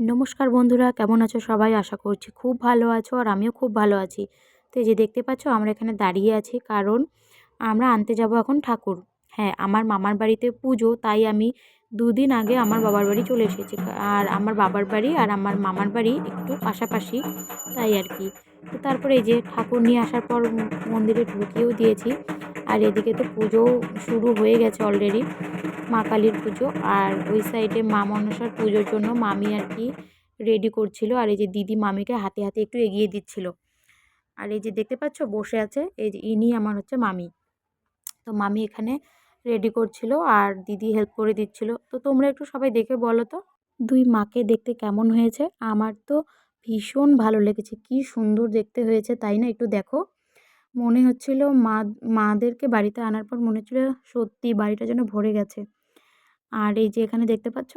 নমস্কার বন্ধুরা, কেমন আছো সবাই? আশা করছি খুব ভালো আছো আর আমিও খুব ভালো আছি। তো এই যে দেখতে পাচ্ছ, আমরা এখানে দাঁড়িয়ে আছি কারণ আমরা আনতে যাব এখন ঠাকুর। হ্যাঁ আমার মামার বাড়িতে পুজো, তাই আমি দুদিন আগে আমার বাবার বাড়ি চলে এসেছি। আর আমার বাবার বাড়ি আর আমার মামার বাড়ি একটু পাশাপাশি, তাই আর কি। তো তারপরে এই যে ঠাকুর নিয়ে আসার পর মন্দিরে ঢুকিয়েও দিয়েছি। আর এদিকে তো পুজো শুরু হয়ে গেছে অলরেডি মা কালীর পুজো আর ওই সাইডে মা মনসার পুজোর জন্য মামি আর কি রেডি করছিল আর এই যে দিদি মামিকে হাতে হাতে একটু এগিয়ে দিচ্ছিল। আর এই যে দেখতে পাচ্ছ বসে আছে, এই যে ইনি আমার হচ্ছে মামি। তো মামি এখানে রেডি করছিল আর দিদি হেল্প করে দিচ্ছিল। তো তোমরা একটু সবাই দেখে বলো তো, দুই মাকে দেখতে কেমন হয়েছে? আমার তো ভীষণ ভালো লেগেছে, কি সুন্দর দেখতে হয়েছে, তাই না? একটু দেখো। মনে হচ্ছিল মা, মাদেরকে বাড়িতে আনার পর মনে হচ্ছিল সত্যি বাড়িটা যেন ভরে গেছে। আর এই যে এখানে দেখতে পাচ্ছ?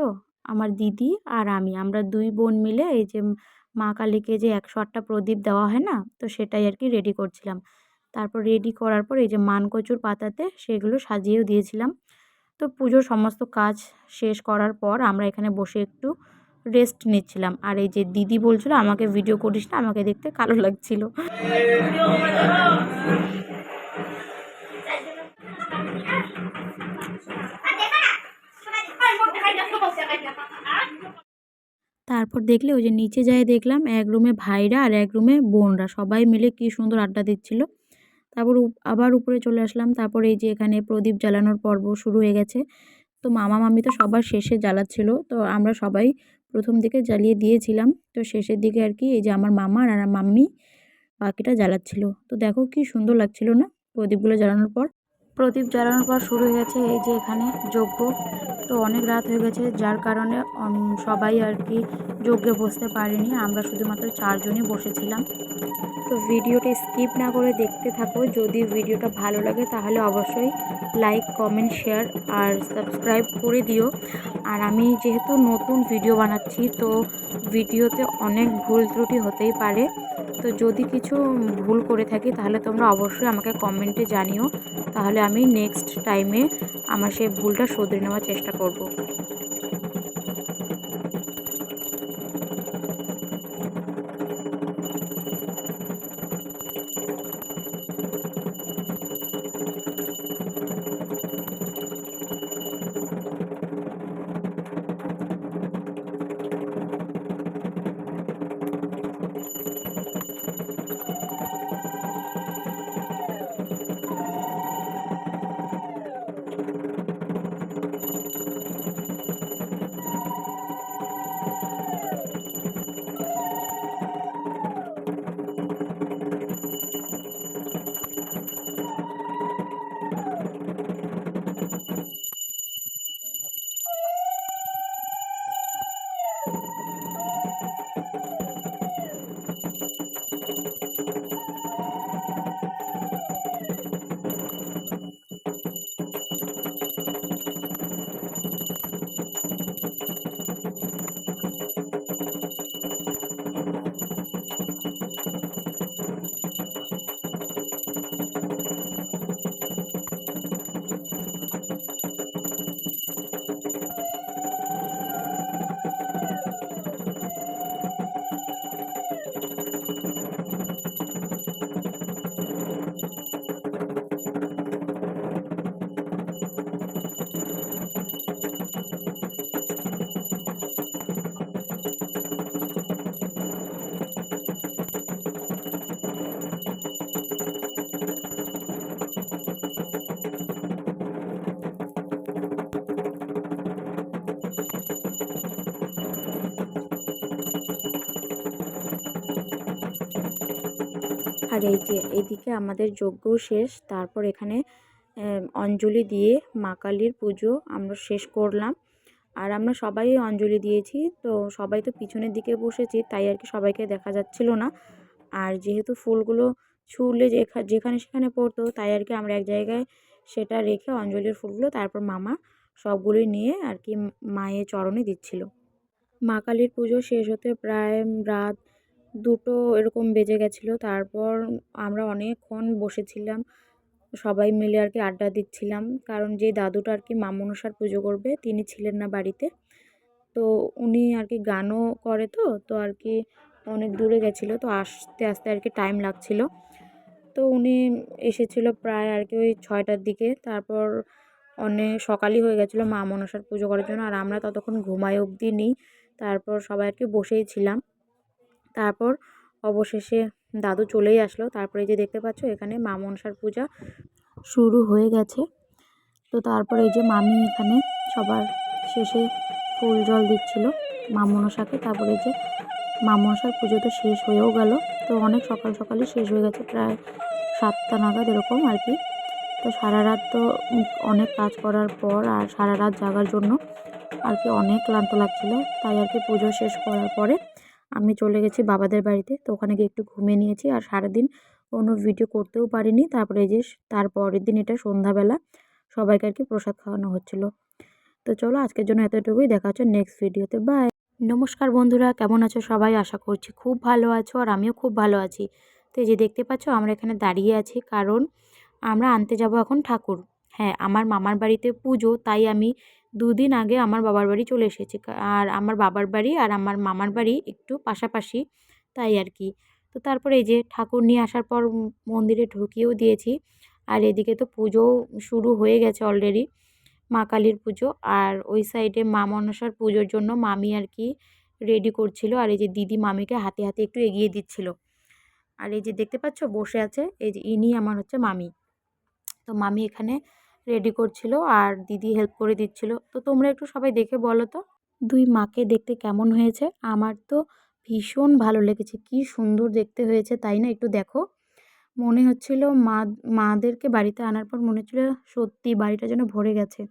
আমার দিদি আর আমি। আমরা দুই বোন মিলে এই যে মা কালীকে যে একশো আটটা প্রদীপ দেওয়া হয় না? তো সেটাই আর কি রেডি করছিলাম। তারপর রেডি করার পর এই যে মানকচুর পাতাতে সেগুলো সাজিয়েও দিয়েছিলাম। তো পুজোর সমস্ত কাজ শেষ করার পর আমরা এখানে বসে একটু রেস্ট নিচ্ছিলাম। আর এই যে দিদি বলছিল, আমাকে ভিডিও করিস না, আমাকে দেখতে কালো লাগছিল। তারপর দেখলে ওই যে নিচে যাই দেখলাম, এক রুমে ভাইরা আর এক রুমে বোনরা, সবাই মিলে কি সুন্দর আড্ডা দিচ্ছিল। তারপর আবার উপরে চলে আসলাম, তারপর এই যে এখানে প্রদীপ জ্বালানোর পর্ব শুরু হয়ে গেছে। তো মামা মামি তো সবার শেষে জ্বালাচ্ছিল, তো আমরা সবাই প্রথম দিকে জ্বালিয়ে দিয়েছিলাম। তো শেষের দিকে আর কি এই যে আমার মামা আর মাম্মি বাকিটা জ্বালাচ্ছিল। তো দেখো কি সুন্দর লাগছিল না প্রদীপগুলো জ্বালানোর পর। প্রদীপ জ্বালানোর পর শুরু হয়ে গেছে এই যে এখানে যজ্ঞ। তো অনেক রাত হয়ে গেছে, যার কারণে সবাই আর কি যজ্ঞে বসতে পারেনি। আমরা শুধুমাত্র চারজনই বসেছিলাম। তো ভিডিওটা স্কিপ না করে দেখতে থাকো। যদি ভিডিওটা ভালো লাগে, তাহলে অবশ্যই লাইক, কমেন্ট, শেয়ার আর সাবস্ক্রাইব করে দিও। আর আমি যেহেতু নতুন ভিডিও বানাচ্ছি, তো ভিডিওতে অনেক ভুল ত্রুটি হতেই পারে। তো যদি কিছু ভুল করে থাকি, তাহলে তোমরা অবশ্যই আমাকে কমেন্টে জানিও। তাহলে আমি নেক্সট টাইমে আমার সেই ভুলটা শোধরে নেওয়ার চেষ্টা করব। আর এই যে এইদিকে আমাদের যজ্ঞ শেষ। তারপর এখানে অঞ্জলি দিয়ে মা কালীর পুজো আমরা শেষ করলাম। আর আমরা সবাই অঞ্জলি দিয়েছি। তো সবাই তো পিছনের দিকে বসেছি, তাই আর কি সবাইকে দেখা যাচ্ছিল না। আর যেহেতু ফুলগুলো ছুঁলে যেখানে সেখানে পড়তো, তাই আর কি আমরা এক জায়গায় সেটা রেখে অঞ্জলির ফুলগুলো, তারপর মামা সবগুলোই নিয়ে আর কি মায়ের চরণে দিচ্ছিল। মা কালীর পুজো শেষ হতে প্রায় রাত দুটো এরকম বেজে গেছিল। তারপর আমরা অনেকক্ষণ বসেছিলাম। সবাই মিলে আর কি আড্ডা দিচ্ছিলাম। কারণ যে দাদুটা আর কি মা মনসার পুজো করবে, তিনি ছিলেন না বাড়িতে। তো উনি আর কি গানও করে তো তো আর কি অনেক দূরে গেছিল। তো আসতে আসতে আর কি টাইম লাগছিল। তো উনি এসেছিল প্রায় আর কি ওই ছয়টার দিকে। তারপর অনেক সকালই হয়ে গেছিল মা মনসার পুজো করার জন্য। আর আমরা ততক্ষণ ঘুমাই অবধি নিই। তারপর সবাই আর কি বসেই ছিলাম। তারপর অবশেষে দাদু চলেই আসলো। তারপরে যে দেখতে পাচ্ছ, এখানে মা মনসার পূজা শুরু হয়ে গেছে। তো তারপরে এই যে মামি এখানে সবার শেষে ফুল জল দিচ্ছিল মা মনসাকে তারপরে যে মা মনসার পুজো তো শেষ হয়েও গেল। তো অনেক সকাল সকালই শেষ হয়ে গেছে, প্রায় সাতটা নাগাদ এরকম আর কি। তো সারা রাত তো অনেক কাজ করার পর আর সারা রাত জাগার জন্য আর কি অনেক ক্লান্ত লাগছিল। তাই আর কি পুজো শেষ করার পরে আমি চলে গেছি বাবাদের বাড়িতে। তো ওখানে গিয়ে একটু ঘুমিয়ে নিয়েছি আর সারাদিন কোনো ভিডিও করতেও পারিনি। তারপরে যে তার পরের দিন এটা সন্ধ্যাবেলা সবাইকে আর কি প্রসাদ খাওয়ানো হচ্ছিল। তো চলো আজকের জন্য এতটুকুই। দেখা হচ্ছে নেক্সট ভিডিওতে বাই নমস্কার বন্ধুরা, কেমন আছো সবাই? আশা করছি খুব ভালো আছো আর আমিও খুব ভালো আছি। তো এই যে দেখতে পাচ্ছ, আমরা এখানে দাঁড়িয়ে আছি কারণ আমরা আনতে যাব এখন ঠাকুর। হ্যাঁ আমার মামার বাড়িতে পুজো, তাই আমি দুদিন আগে আমার বাবার বাড়ি চলে এসেছি। আর আমার বাবার বাড়ি আর আমার মামার বাড়ি একটু পাশাপাশি, তাই আর কি। তো তারপরে এই যে ঠাকুর নিয়ে আসার পর মন্দিরে ঢুকিয়েও দিয়েছি। আর এদিকে তো পুজো শুরু হয়ে গেছে অলরেডি মা কালীর পুজো। আর ওই সাইডে মা মনসার পুজোর জন্য মামি আর কি রেডি করছিল। আর এই যে দিদি মামিকে হাতে হাতে একটু এগিয়ে দিচ্ছিল। আর এই যে দেখতে পাচ্ছ বসে আছে, এই যে ইনি আমার হচ্ছে মামি। তো মামি এখানে রেডি করছিল আর দিদি হেল্প করে দিচ্ছিল। তো তোমরা একটু সবাই দেখে বলো তো? দুই মাকে দেখতে কেমন হয়েছে? আমার তো ভীষণ ভালো লেগেছে। কি সুন্দর দেখতে হয়েছে, তাই না? একটু দেখো। মনে হচ্ছিল মা, মাদেরকে বাড়িতে আনার পর মনে হচ্ছিল সত্যি বাড়িটা যেন ভরে গেছে।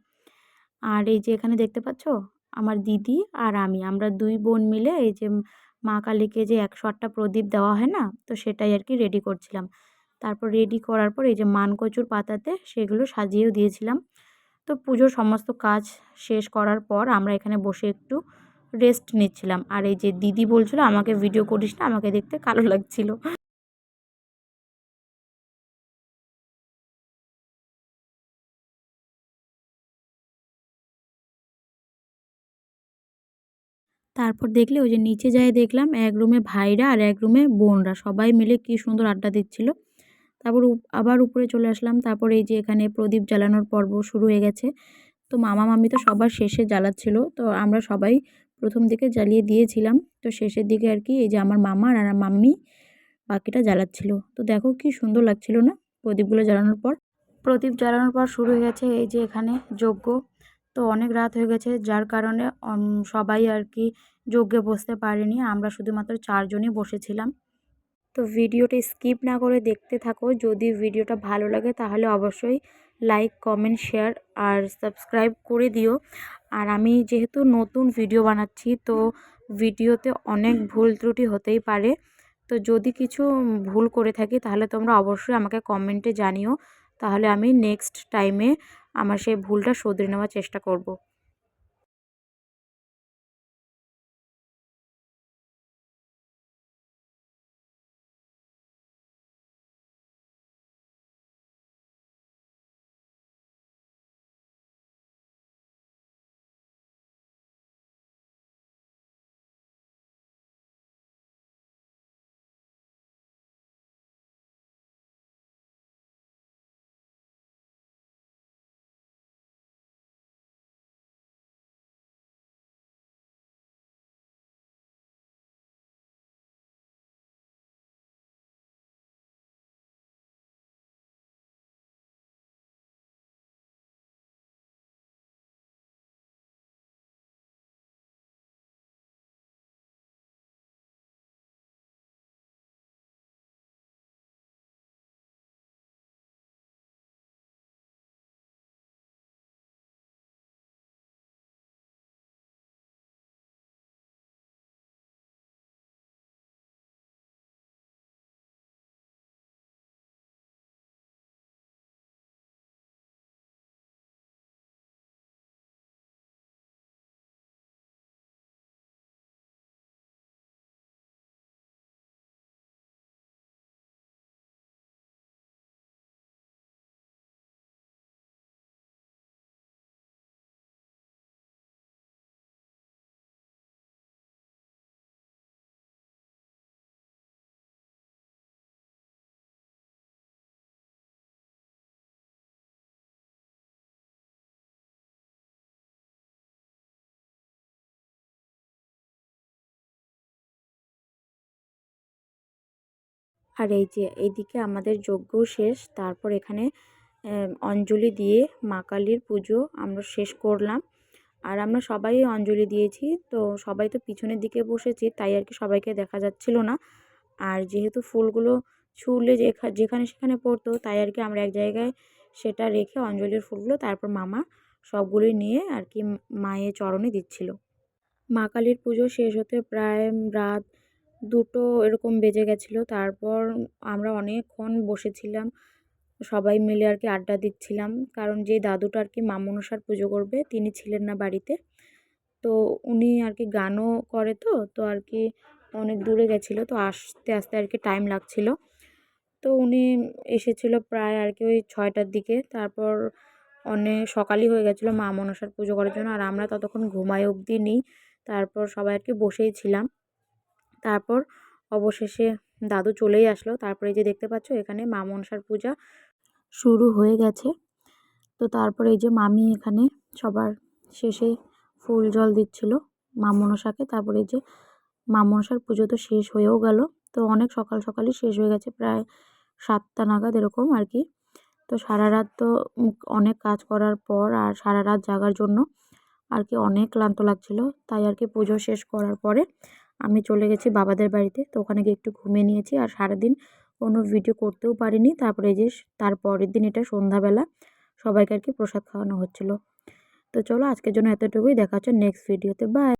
আর এই যে এখানে দেখতে পাচ্ছ? আমার দিদি আর আমি। আমরা দুই বোন মিলে এই যে মা কালীকে যে একশো আটটা প্রদীপ দেওয়া হয় না, তো সেটাই আর কি রেডি করছিলাম। তারপর রেডি করার পর এই যে মানকচুর পাতাতে সেগুলো সাজিয়েও দিয়েছিলাম। তো পুজোর সমস্ত কাজ শেষ করার পর আমরা এখানে বসে একটু রেস্ট নিচ্ছিলাম। আর এই যে দিদি বলছিল, আমাকে ভিডিও করিস না, আমাকে দেখতে কালো লাগছিল। তারপর দেখলে ওই যে নিচে যাই দেখলাম, এক রুমে ভাইরা আর এক রুমে বোনরা। সবাই মিলে কি সুন্দর আড্ডা দিচ্ছিল। তারপর আবার উপরে চলে আসলাম। তারপর এই যে এখানে প্রদীপ জ্বালানোর পর্ব শুরু হয়ে গেছে। তো মামা মামি তো সবার শেষে জ্বালাচ্ছিল। তো আমরা সবাই প্রথম দিকে জ্বালিয়ে দিয়েছিলাম। তো শেষের দিকে আর কি এই যে আমার মামা আর আমার মাম্মি বাকিটা জ্বালাচ্ছিল। তো দেখো কি সুন্দর লাগছিল না প্রদীপগুলো জ্বালানোর পর? প্রদীপ জ্বালানোর পর শুরু হয়ে গেছে এই যে এখানে যজ্ঞ। তো অনেক রাত হয়ে গেছে যার কারণে সবাই আর কি যজ্ঞে বসতে পারেনি। আমরা শুধুমাত্র চারজনই বসেছিলাম। তো ভিডিওটা স্কিপ না করে দেখতে থাকো। যদি ভিডিওটা ভালো লাগে তাহলে অবশ্যই লাইক কমেন্ট শেয়ার আর সাবস্ক্রাইব করে দিও। আর আমি যেহেতু নতুন ভিডিও বানাচ্ছি তো ভিডিওতে অনেক ভুল ত্রুটি হতেই পারে। তো যদি কিছু ভুল করে থাকি তাহলে তোমরা অবশ্যই আমাকে কমেন্টে জানিও। তাহলে আমি নেক্সট টাইমে আমার সেই ভুলটা শুধরে নেওয়ার চেষ্টা করব। আর এই যে, এইদিকে আমাদের যজ্ঞ শেষ। তারপর এখানে অঞ্জলি দিয়ে মা কালীর পুজো আমরা শেষ করলাম। আর আমরা সবাই অঞ্জলি দিয়েছি। তো সবাই তো পিছনের দিকে বসেছি, তাই আর কি সবাইকে দেখা যাচ্ছিল না। আর যেহেতু ফুলগুলো যেখা- যেখানে সেখানে পড়তো, তাই আর কি আমরা এক জায়গায় সেটা রেখে অঞ্জলির ফুলগুলো, তারপর মামা সবগুলোই নিয়ে আর কি মায়ের চরণে দিচ্ছিল। মা কালীর পুজো শেষ হতে প্রায় রাত দুটো এরকম বেজে গেছিল। তারপর আমরা অনেকক্ষণ বসেছিলাম। সবাই মিলে আর কি আড্ডা দিচ্ছিলাম। কারণ যে দাদুটা আর কি মা মনসার পুজো করবে, তিনি ছিলেন না বাড়িতে। তো উনি আর কি গানও করে তো তো আর কি অনেক দূরে গেছিল। তো আসতে আসতে আর কি টাইম লাগছিল। তো উনি এসেছিল প্রায় আর কি ওই ছয়টার দিকে। তারপর অনেক সকালই হয়ে গেছিল মা মনসার পুজো করার জন্য। আর আমরা ততক্ষণ ঘুমাই অবধি নিই। তারপর সবাই আর কি বসেই ছিলাম। তারপর অবশেষে দাদু চলেই আসলো। তারপরে এই যে দেখতে পাচ্ছ, এখানে মা মনসার পূজা শুরু হয়ে গেছে। তো তারপরে এই যে মামি এখানে সবার শেষে ফুল জল দিচ্ছিল মা মনসাকে তারপরে এই যে মা মনসার পুজো তো শেষ হয়েও গেল। তো অনেক সকাল সকালই শেষ হয়ে গেছে, প্রায় সাতটা নাগাদ এরকম আর কি। তো সারা রাত তো অনেক কাজ করার পর আর সারা রাত জাগার জন্য আর কি অনেক ক্লান্ত লাগছিল। তাই আর কি পুজো শেষ করার পরে আমি চলে গেছি বাবাদের বাড়িতে, তো ওখানে গিয়ে একটু ঘুমিয়ে নিয়েছি আর সারাদিন কোনো ভিডিও করতেও পারিনি। তারপরে যে তার পরের দিন এটা সন্ধ্যাবেলা সবাইকে আর কি প্রসাদ খাওয়ানো হচ্ছিল। তো চলো আজকের জন্য এতটুকুই, দেখা হচ্ছে নেক্সট ভিডিওতে বাই